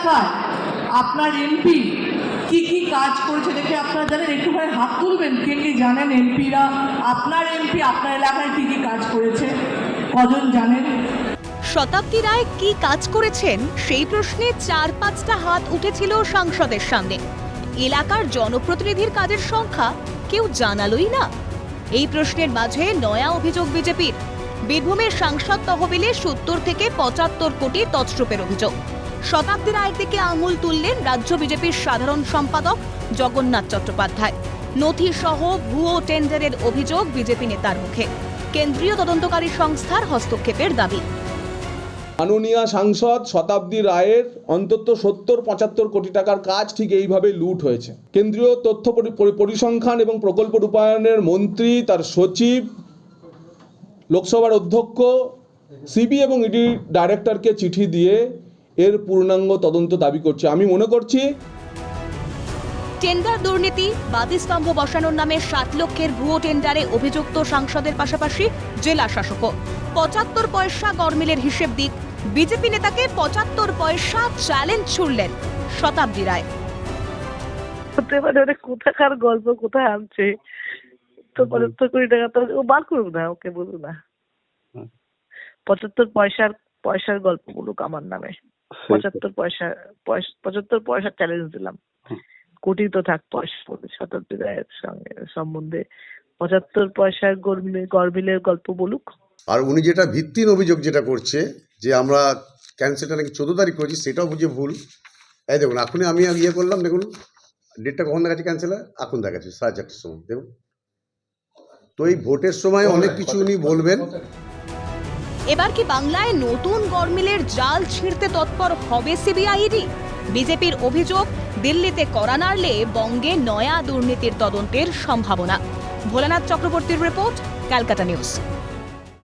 এলাকায় আপনার এমপি কি কি কাজ করেছে দেখে আপনারা জানেন? একটুখানি হাত তুলবেন। কে কে জানেন এমপিরা আপনার এমপি আপনার এলাকায় কি কি কাজ করেছে? কজন জানেন? শতাব্দী রায় কি কাজ করেছেন? সেই প্রশ্নে চার পাঁচটা হাত উঠেছিল সাংসদের সামনে। এলাকার জনপ্রতিনিধির কাজের সংখ্যা কেউ জানালোই না। এই প্রশ্নের মাঝে নয়া অভিযোগ বিজেপির। বীরভূমের সাংসদ তহবিলে সত্তর থেকে পঁচাত্তর কোটি তছরূপের অভিযোগ। শতাব্দী রায়ের দিকে আঙুল তুললেন রাজ্য বিজেপির সাধারণ সম্পাদক জগন্নাথ চট্টোপাধ্যায়। নথি সহ ভুয়ো টেন্ডারের অভিযোগ বিজেপি নেতার মুখে। কেন্দ্রীয় তদন্তকারী সংস্থার হস্তক্ষেপের দাবি। মাননীয় সাংসদ, শতাব্দী রায়ের অন্তত সত্তর, পঁচাত্তর কোটি টাকার কাজ ঠিক এইভাবে লুট হয়েছে। কেন্দ্রীয় তথ্য পরি- পরি- পরিসংখ্যান এবং প্রকল্প রূপায়ণের মন্ত্রী, তার সচিব, লোকসভার অধ্যক্ষ, সিবি এবং ইডি ডাইরেক্টরকে চিঠি দিয়ে এর পূর্ণাঙ্গ তদন্ত দাবি করছে। আমি মনে করছি টেন্ডার দুর্নীতি বাদিস্তম্ভ বসানোর নামে সাত লক্ষের ভুয়ো টেন্ডারে অভিযুক্ত সাংসদের পাশাপাশি জেলা শাসকও। পঁচাত্তর পয়সা গরমিলের হিসেব দিক। বিজেপি নেতাকে পঁচাত্তর পয়সা চ্যালেঞ্জ ছুড়লেন শতাব্দী রায়। হতে পারে কোথাকার গল্প কোথায় আনছে? তো পঁচাত্তর কোটি টাকা তো ও বার করুক না ওকে বলুক না। পঁচাত্তর পয়সার পয়সার গল্প বলুক আমার নামে। পঁচাত্তর পয়সা পয়সা- পঁচাত্তর পয়সা চ্যালেঞ্জ দিলাম। কোটি তো থাক পয়সা শতাব্দী রায়ের সঙ্গে সম্বন্ধে। পঁচাত্তর পয়সার গরমিলের গরমিলের গল্প বলুক। আর উনি যেটা ভিত্তির অভিযোগ যেটা করছে যে আমরা ক্যান্সেলটা নাকি চোদ্দ তারিখ করেছি সেটাও বুঝে ভুল। এই দেখুন এখনই আমি ইয়ে করলাম দেখুন ডেটটা কখন দেখাচ্ছে ক্যান্সেল এখন দেখাচ্ছে সাড়ে চারটের সময় দেখুন। তো এই ভোটের সময় অনেক কিছু উনি বলবেন। এবার কি বাংলায় নতুন গরমিলের জাল ছিঁড়তে তৎপর হবে সিবিআইডি? বিজেপির অভিযোগ, দিল্লিতে করা নাড়লে বঙ্গে নয়া দুর্নীতির তদন্তের সম্ভাবনা। ভোলানাথ চক্রবর্তীর রিপোর্ট, ক্যালকাটা নিউজ।